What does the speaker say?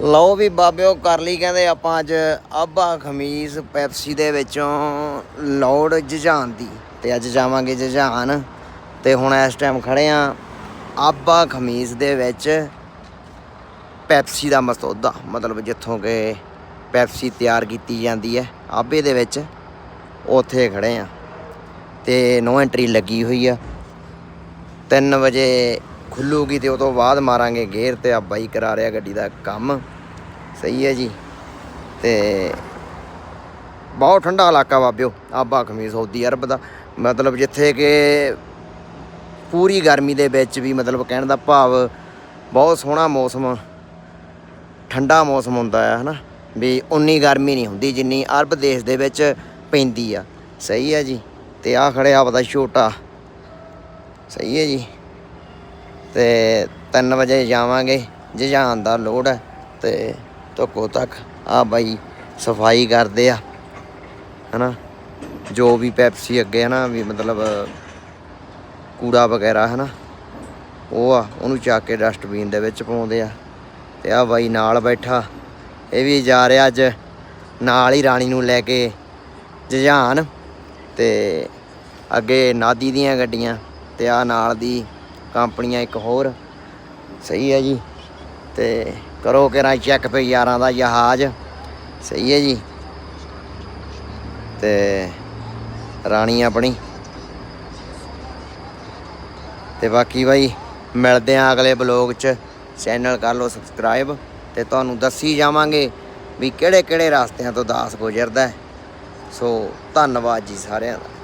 ਲਓ ਵੀ ਬਾਬਿਓ, ਕਰ ਲਈ ਕਹਿੰਦੇ ਆਪਾਂ ਅੱਜ ਆਬਾ ਖਮੀਸ ਪੈਪਸੀ ਦੇ ਵਿੱਚੋਂ ਲੋੜ ਜਹਾਨ ਦੀ। ਤੇ ਅੱਜ ਜਾਵਾਂਗੇ ਜਹਾਨ ਤੇ ਹੁਣ ਇਸ ਟਾਈਮ ਖੜੇ ਆ ਆਬਾ ਖਮੀਸ ਦੇ ਵਿੱਚ ਪੈਪਸੀ ਦਾ ਮਸੌਦਾ। ਮਤਲਬ ਜਿੱਥੋਂ ਕਿ ਪੈਪਸੀ ਤਿਆਰ ਕੀਤੀ ਜਾਂਦੀ ਹੈ। ਆਬੇ ਦੇ ਵਿੱਚ ਉੱਥੇ ਖੜੇ ਆ। ਤੇ ਨੋ ਐਂਟਰੀ ਲੱਗੀ ਹੋਈ ਆ। 3 ਵਜੇ ਖੁੱਲੂਗੀ ਤੇ ਉਹ ਤੋਂ ਬਾਅਦ ਮਾਰਾਂਗੇ ਗੇਅਰ ਤੇ ਆ ਬਾਈ ਕਰਾ ਰਿਹਾ ਗੱਡੀ ਦਾ ਕੰਮ। ਸਹੀ ਹੈ ਜੀ। ਤੇ ਬਹੁਤ ਠੰਡਾ ਇਲਾਕਾ ਬਾਬਿਓ, ਆਬਾ ਖਮੀਸ ਸਾਊਦੀ ਅਰਬ ਦਾ। ਮਤਲਬ ਜਿੱਥੇ ਕਿ ਪੂਰੀ ਗਰਮੀ ਦੇ ਵਿੱਚ ਵੀ ਮਤਲਬ ਕਹਿਣ ਦਾ ਭਾਵ, ਬਹੁਤ ਸੋਹਣਾ ਮੌਸਮ, ਠੰਡਾ ਮੌਸਮ ਹੁੰਦਾ ਹੈ ਹਨਾ? ਵੀ ਉਨੀ ਗਰਮੀ ਨਹੀਂ ਹੁੰਦੀ ਜਿੰਨੀ ਅਰਬ ਦੇਸ਼ ਦੇ ਵਿੱਚ ਪੈਂਦੀ ਆ। ਸਹੀ ਹੈ ਜੀ। ਤੇ ਆ ਖੜਿਆ ਆਪਦਾ ਛੋਟਾ। ਸਹੀ ਹੈ ਜੀ। ਤੇ 3 ਵਜੇ ਜਾਵਾਂਗੇ ਜਹਾਨ ਦਾ ਲੋਡ ਹੈ ਤੇ ਧੁੱਕੋ ਤੱਕ ਆ ਬਾਈ ਸਫ਼ਾਈ ਕਰਦੇ ਆ, ਹਨਾ? ਜੋ ਵੀ ਪੈਪਸੀ ਅੱਗੇ ਹਨਾ, ਵੀ ਮਤਲਬ ਕੂੜਾ ਵਗੈਰਾ, ਹਨਾ? ਉਹ ਆ, ਉਹਨੂੰ ਚੱਕ ਕੇ ਡਸਟਬਿਨ ਦੇ ਵਿੱਚ ਪਾਉਂਦੇ ਆ। ਤੇ ਆ ਬਾਈ ਨਾਲ ਬੈਠਾ, ਇਹ ਵੀ ਜਾ ਰਿਹਾ ਅੱਜ, ਨਾਲ ਹੀ ਰਾਣੀ ਨੂੰ ਲੈ ਕੇ ਜਹਾਨ ਤੇ ਅੱਗੇ ਨਾਦੀ ਦੀਆਂ ਗੱਡੀਆਂ, ਤੇ ਆ ਨਾਲ ਦੀ ਕੰਪਨੀਆਂ ਇੱਕ ਹੋਰ। ਸਹੀ ਹੈ ਜੀ। ਤੇ ਕਰੋ ਕਿਰਾ ਚੈੱਕ ਪੇ ਯਾਰਾਂ ਦਾ ਜਹਾਜ਼। ਸਹੀ ਹੈ ਜੀ। ਤੇ ਰਾਣੀ ਆਪਣੀ। ਤੇ ਬਾਕੀ ਬਾਈ, ਮਿਲਦੇ ਆਂ ਅਗਲੇ ਬਲੌਗ 'ਚ। ਚੈਨਲ ਕਰ ਲਓ ਸਬਸਕ੍ਰਾਈਬ ਤੇ ਤੁਹਾਨੂੰ ਦੱਸੀ ਜਾਵਾਂਗੇ ਵੀ ਕਿਹੜੇ ਕਿਹੜੇ ਰਸਤਿਆਂ ਤੋਂ ਦਾਸ ਗੁਜ਼ਰਦਾ ਸੋ ਧੰਨਵਾਦ ਜੀ ਸਾਰਿਆਂ ਦਾ।